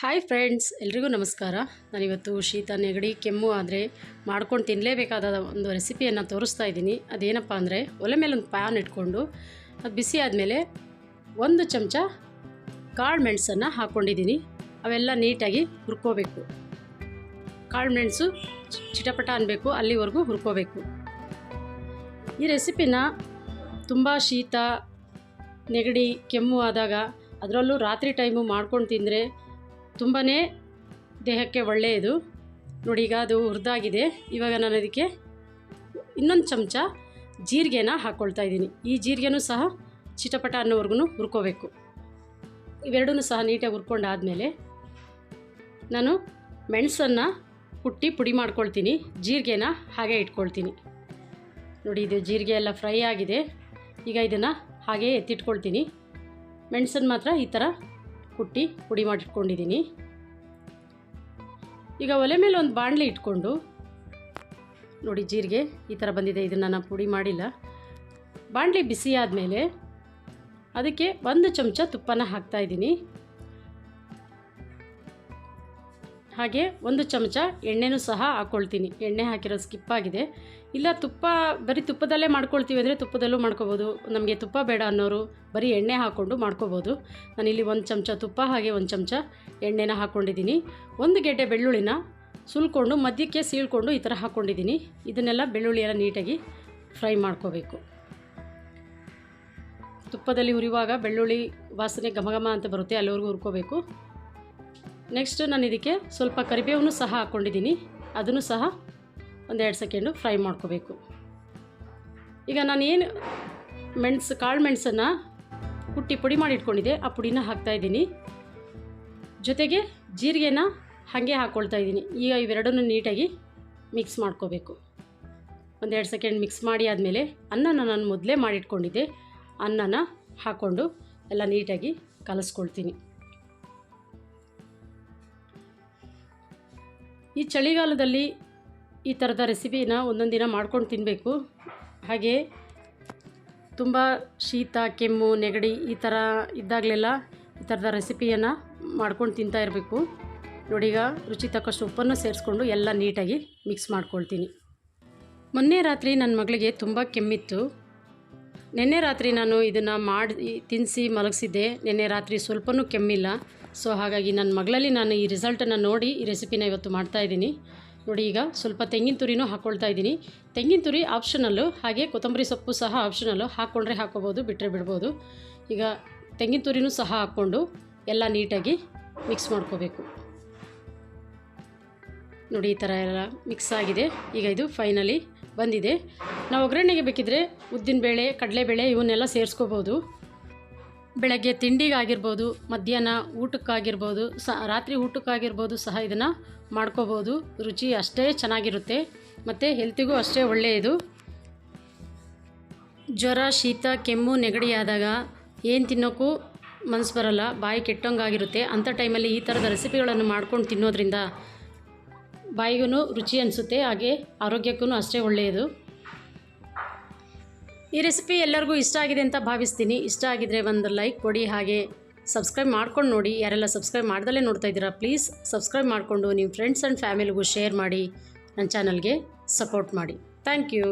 Hi friends ಎಲ್ರಿಗೂ ನಮಸ್ಕಾರ. ನಾನಿವತ್ತು ಶೀತ, ನೆಗಡಿ, ಕೆಮ್ಮು ಆದರೆ ಮಾಡ್ಕೊಂಡು ತಿನ್ನಲೇಬೇಕಾದ ಒಂದು ರೆಸಿಪಿಯನ್ನು ತೋರಿಸ್ತಾ ಇದ್ದೀನಿ. ಅದೇನಪ್ಪ ಅಂದರೆ ಒಲೆ ಮೇಲೆ ಒಂದು ಪ್ಯಾನ್ ಇಟ್ಕೊಂಡು ಅದು ಬಿಸಿ ಆದಮೇಲೆ ಒಂದು ಚಮಚ ಕಾಳು ಮೆಣಸನ್ನು ಹಾಕ್ಕೊಂಡಿದ್ದೀನಿ ಅವೆಲ್ಲ ನೀಟಾಗಿ ಹುರ್ಕೋಬೇಕು. ಕಾಳು ಮೆಣಸು ಚಿಟಪಟ ಅನ್ನಬೇಕು ಅಲ್ಲಿವರೆಗೂ ಹುರ್ಕೋಬೇಕು. ಈ ರೆಸಿಪಿನ ತುಂಬ ಶೀತ, ನೆಗಡಿ, ಕೆಮ್ಮು ಆದಾಗ ಅದರಲ್ಲೂ ರಾತ್ರಿ ಟೈಮು ಮಾಡ್ಕೊಂಡು ತಿಂದರೆ ತುಂಬಾ ದೇಹಕ್ಕೆ ಒಳ್ಳೆಯದು. ನೋಡಿ, ಈಗ ಅದು ಹುರಿದಾಗಿದೆ. ಇವಾಗ ನಾನು ಅದಕ್ಕೆ ಇನ್ನೊಂದು ಚಮಚ ಜೀರಿಗೆನ ಹಾಕ್ಕೊಳ್ತಾ ಇದ್ದೀನಿ. ಈ ಜೀರಿಗೆನೂ ಸಹ ಚಿಟಪಟ ಅನ್ನೋವರೆಗೂ ಹುರ್ಕೋಬೇಕು. ಇವೆರಡೂ ಸಹ ನೀಟಾಗಿ ಹುರ್ಕೊಂಡಾದಮೇಲೆ ನಾನು ಮೆಣಸನ್ನು ಕುಟ್ಟಿ ಪುಡಿ ಮಾಡ್ಕೊಳ್ತೀನಿ. ಜೀರಿಗೆನ ಹಾಗೆ ಇಟ್ಕೊಳ್ತೀನಿ. ನೋಡಿ, ಇದು ಜೀರಿಗೆ ಎಲ್ಲ ಫ್ರೈ ಆಗಿದೆ. ಈಗ ಇದನ್ನು ಹಾಗೆ ಎತ್ತಿಟ್ಕೊಳ್ತೀನಿ. ಮೆಣಸನ್ನು ಮಾತ್ರ ಈ ಥರ ಕುಟ್ಟಿ ಪುಡಿ ಮಾಡಿಟ್ಕೊಂಡಿದ್ದೀನಿ ಈಗ ಒಲೆ ಮೇಲೆ ಒಂದು ಬಾಣಲಿ ಇಟ್ಕೊಂಡು ನೋಡಿ ಜೀರಿಗೆ ಈ ಥರ ಬಂದಿದೆ, ಇದನ್ನು ನಾನು ಪುಡಿ ಮಾಡಿಲ್ಲ. ಬಾಣಲಿ ಬಿಸಿ ಆದಮೇಲೆ ಅದಕ್ಕೆ ಒಂದು ಚಮಚ ತುಪ್ಪನ ಹಾಕ್ತಾಯಿದ್ದೀನಿ ಹಾಗೆ ಒಂದು ಚಮಚ ಎಣ್ಣೆನೂ ಸಹ ಹಾಕ್ಕೊಳ್ತೀನಿ ಎಣ್ಣೆ ಹಾಕಿರೋ ಸ್ಕಿಪ್ ಆಗಿದೆ. ಇಲ್ಲ ತುಪ್ಪ, ಬರೀ ತುಪ್ಪದಲ್ಲೇ ಮಾಡ್ಕೊಳ್ತೀವಿ ಅಂದರೆ ತುಪ್ಪದಲ್ಲೂ ಮಾಡ್ಕೋಬೋದು. ನಮಗೆ ತುಪ್ಪ ಬೇಡ ಅನ್ನೋರು ಬರೀ ಎಣ್ಣೆ ಹಾಕ್ಕೊಂಡು ಮಾಡ್ಕೋಬೋದು. ನಾನಿಲ್ಲಿ ಒಂದು ಚಮಚ ತುಪ್ಪ, ಹಾಗೆ ಒಂದು ಚಮಚ ಎಣ್ಣೆನ ಹಾಕ್ಕೊಂಡಿದ್ದೀನಿ ಒಂದು ಗೆಡ್ಡೆ ಬೆಳ್ಳುಳ್ಳಿನ ಸುಲ್ಕೊಂಡು, ಮಧ್ಯಕ್ಕೆ ಸೀಳ್ಕೊಂಡು ಈ ಥರ ಹಾಕ್ಕೊಂಡಿದ್ದೀನಿ ಇದನ್ನೆಲ್ಲ ಬೆಳ್ಳುಳ್ಳಿ ಎಲ್ಲ ನೀಟಾಗಿ ಫ್ರೈ ಮಾಡ್ಕೋಬೇಕು. ತುಪ್ಪದಲ್ಲಿ ಹುರಿಯುವಾಗ ಬೆಳ್ಳುಳ್ಳಿ ವಾಸನೆ ಘಮ ಘಮ ಅಂತ ಬರುತ್ತೆ, ಅಲ್ಲಿವರೆಗೂ ಹುರ್ಕೋಬೇಕು. ನೆಕ್ಸ್ಟ್ ನಾನು ಇದಕ್ಕೆ ಸ್ವಲ್ಪ ಕರಿಬೇವನ್ನು ಸಹ ಹಾಕ್ಕೊಂಡಿದ್ದೀನಿ ಅದನ್ನು ಸಹ ಒಂದೆರಡು ಸೆಕೆಂಡು ಫ್ರೈ ಮಾಡ್ಕೋಬೇಕು. ಈಗ ನಾನು ಏನು ಮೆಣಸು, ಕಾಳು ಮೆಣಸನ್ನು ಕುಟ್ಟಿ ಪುಡಿ ಮಾಡಿ ಇಟ್ಕೊಂಡಿದ್ದೆ ಆ ಪುಡಿನ ಹಾಕ್ತಾಯಿದ್ದೀನಿ ಜೊತೆಗೆ ಜೀರಿಗೆನ ಹಾಗೆ ಹಾಕ್ಕೊಳ್ತಾ ಇದ್ದೀನಿ. ಈಗ ಇವೆರಡನ್ನು ನೀಟಾಗಿ ಮಿಕ್ಸ್ ಮಾಡ್ಕೋಬೇಕು. ಒಂದೆರಡು ಸೆಕೆಂಡ್ ಮಿಕ್ಸ್ ಮಾಡಿ ಆದಮೇಲೆ ಅನ್ನನ ನಾನು ಮೊದಲೇ ಮಾಡಿಟ್ಕೊಂಡಿದ್ದೆ. ಅನ್ನನ ಹಾಕ್ಕೊಂಡು ಎಲ್ಲ ನೀಟಾಗಿ ಕಲಿಸ್ಕೊಳ್ತೀನಿ. ಈ ಚಳಿಗಾಲದಲ್ಲಿ ಈ ಥರದ ರೆಸಿಪಿನ ಒಂದೊಂದು ದಿನ ಮಾಡ್ಕೊಂಡು ತಿನ್ನಬೇಕು. ಹಾಗೆ ತುಂಬ ಶೀತ, ಕೆಮ್ಮು, ನೆಗಡಿ ಈ ಥರ ಇದ್ದಾಗಲೆಲ್ಲ ಈ ಥರದ ರೆಸಿಪಿಯನ್ನು ಮಾಡ್ಕೊಂಡು ತಿಂತಾ ಇರಬೇಕು. ನೋಡಿ ಈಗ ರುಚಿ ತಕ್ಕಷ್ಟು ಉಪ್ಪನ್ನು ಸೇರಿಸ್ಕೊಂಡು ಎಲ್ಲ ನೀಟಾಗಿ ಮಿಕ್ಸ್ ಮಾಡ್ಕೊಳ್ತೀನಿ. ಮೊನ್ನೆ ರಾತ್ರಿ ನನ್ನ ಮಗಳಿಗೆ ತುಂಬ ಕೆಮ್ಮಿತ್ತು. ನಿನ್ನೆ ರಾತ್ರಿ ನಾನು ಇದನ್ನು ಮಾಡಿ ತಿನ್ನಿಸಿ ಮಲಗಿಸಿದ್ದೆ. ನಿನ್ನೆ ರಾತ್ರಿ ಸ್ವಲ್ಪನೂ ಕೆಮ್ಮಿಲ್ಲ. ಸೊ ಹಾಗಾಗಿ ನನ್ನ ಮಗಳಲ್ಲಿ ನಾನು ಈ ರಿಸಲ್ಟನ್ನು ನೋಡಿ ಈ ರೆಸಿಪಿನ ಇವತ್ತು ಮಾಡ್ತಾಯಿದ್ದೀನಿ ನೋಡಿ ಈಗ ಸ್ವಲ್ಪ ತೆಂಗಿನ ತುರಿನೂ ಹಾಕ್ಕೊಳ್ತಾ ಇದ್ದೀನಿ. ತೆಂಗಿನ ತುರಿ ಆಪ್ಷನಲ್ಲು ಹಾಗೆ ಕೊತ್ತಂಬರಿ ಸೊಪ್ಪು ಸಹ ಆಪ್ಷನಲ್ಲು ಹಾಕ್ಕೊಂಡ್ರೆ ಹಾಕ್ಕೋಬೋದು ಬಿಟ್ಟರೆ ಬಿಡ್ಬೋದು. ಈಗ ತೆಂಗಿನ ತುರಿನೂ ಸಹ ಹಾಕ್ಕೊಂಡು ಎಲ್ಲ ನೀಟಾಗಿ ಮಿಕ್ಸ್ ಮಾಡ್ಕೋಬೇಕು. ನೋಡಿ ಈ ಥರ ಎಲ್ಲ ಮಿಕ್ಸ್ ಆಗಿದೆ. ಈಗ ಇದು ಫೈನಲಿ ಬಂದಿದೆ. ನಾವು ಒಗ್ಗರಣೆಗೆ ಬೇಕಿದ್ರೆ ಉದ್ದಿನಬೇಳೆ, ಕಡಲೆಬೇಳೆ ಇವನ್ನೆಲ್ಲ ಸೇರಿಸ್ಕೋಬೋದು. ಬೆಳಗ್ಗೆ ತಿಂಡಿಗಾಗಿರ್ಬೋದು, ಮಧ್ಯಾಹ್ನ ಊಟಕ್ಕಾಗಿರ್ಬೋದು, ಸ, ರಾತ್ರಿ ಊಟಕ್ಕಾಗಿರ್ಬೋದು ಸಹ ಇದನ್ನು ಮಾಡ್ಕೋಬೋದು. ರುಚಿ ಅಷ್ಟೇ ಚೆನ್ನಾಗಿರುತ್ತೆ. ಮತ್ತು ಹೆಲ್ತಿಗೂ ಅಷ್ಟೇ ಒಳ್ಳೆಯದು. ಜ್ವರ, ಶೀತ, ಕೆಮ್ಮು ನೆಗಡಿ ಆದಾಗ ಏನು ತಿನ್ನೋಕ್ಕೂ ಮನಸ್ಸು ಬರಲ್ಲ, ಬಾಯಿ ಕೆಟ್ಟಂಗಾಗಿರುತ್ತೆ. ಅಂಥ ಟೈಮಲ್ಲಿ ಈ ಥರದ ರೆಸಿಪಿಗಳನ್ನು ಮಾಡ್ಕೊಂಡು ತಿನ್ನೋದ್ರಿಂದ ಬಾಯಿಗೂ ರುಚಿ ಅನಿಸುತ್ತೆ, ಹಾಗೆ ಆರೋಗ್ಯಕ್ಕೂ ಅಷ್ಟೇ ಒಳ್ಳೆಯದು. ಈ ರೆಸಿಪಿ ಎಲ್ಲರಿಗೂ ಇಷ್ಟ ಆಗಿದೆ ಅಂತ ಭಾವಿಸ್ತೀನಿ. ಇಷ್ಟ ಆಗಿದ್ರೆ ಒಂದು ಲೈಕ್ ಕೊಡಿ, ಹಾಗೆ ಸಬ್ಸ್ಕ್ರೈಬ್ ಮಾಡ್ಕೊಂಡು ನೋಡಿ. ಯಾರೆಲ್ಲ ಸಬ್ಸ್ಕ್ರೈಬ್ ಮಾಡ್ದಲೇ ನೋಡ್ತಾ ಇದ್ದೀರಾ, ಪ್ಲೀಸ್ ಸಬ್ಸ್ಕ್ರೈಬ್ ಮಾಡಿಕೊಂಡು ನಿಮ್ಮ ಫ್ರೆಂಡ್ಸ್ ಆ್ಯಂಡ್ ಫ್ಯಾಮಿಲಿಗೂ ಶೇರ್ ಮಾಡಿ, ನನ್ನ ಚಾನಲ್ಗೆ ಸಪೋರ್ಟ್ ಮಾಡಿ. Thank you.